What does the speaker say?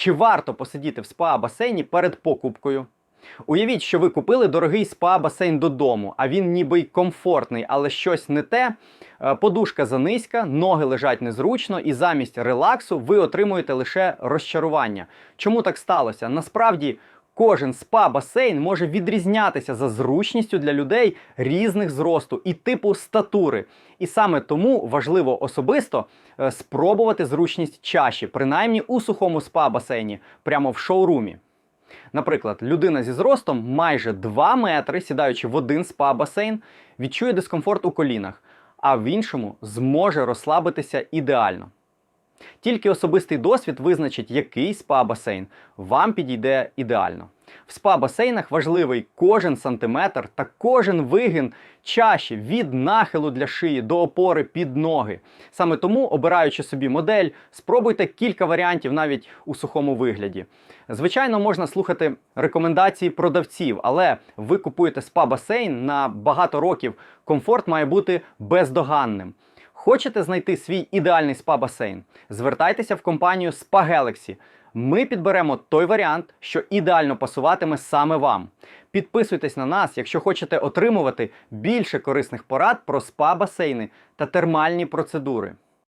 Чи варто посидіти в спа-басейні перед покупкою? Уявіть, що ви купили дорогий спа-басейн додому, а він ніби й комфортний, але щось не те. Е, Подушка занизька, ноги лежать незручно, і замість релаксу ви отримуєте лише розчарування. Чому так сталося? Насправді. Кожен спа-басейн може відрізнятися за зручністю для людей різних зросту і типу статури. І саме тому важливо особисто е, спробувати зручність чаші, принаймні у сухому спа-басейні, прямо в шоурумі. Наприклад, людина зі зростом майже 2 метри, сідаючи в один спа-басейн, відчує дискомфорт у колінах, а в іншому зможе розслабитися ідеально. Тільки особистий досвід визначить, який спа-басейн вам підійде ідеально. В спа-басейнах важливий кожен сантиметр та кожен вигин чаші від нахилу для шиї до опори під ноги. Саме тому, обираючи собі модель, спробуйте кілька варіантів навіть у сухому вигляді. Звичайно, можна слухати рекомендації продавців, але ви купуєте спа-басейн на багато років. Комфорт має бути бездоганним. Хочете знайти свій ідеальний спа-басейн? Звертайтеся в компанію Spa Galaxy. Ми підберемо той варіант, що ідеально пасуватиме саме вам. Підписуйтесь на нас, якщо хочете отримувати більше корисних порад про спа-басейни та термальні процедури.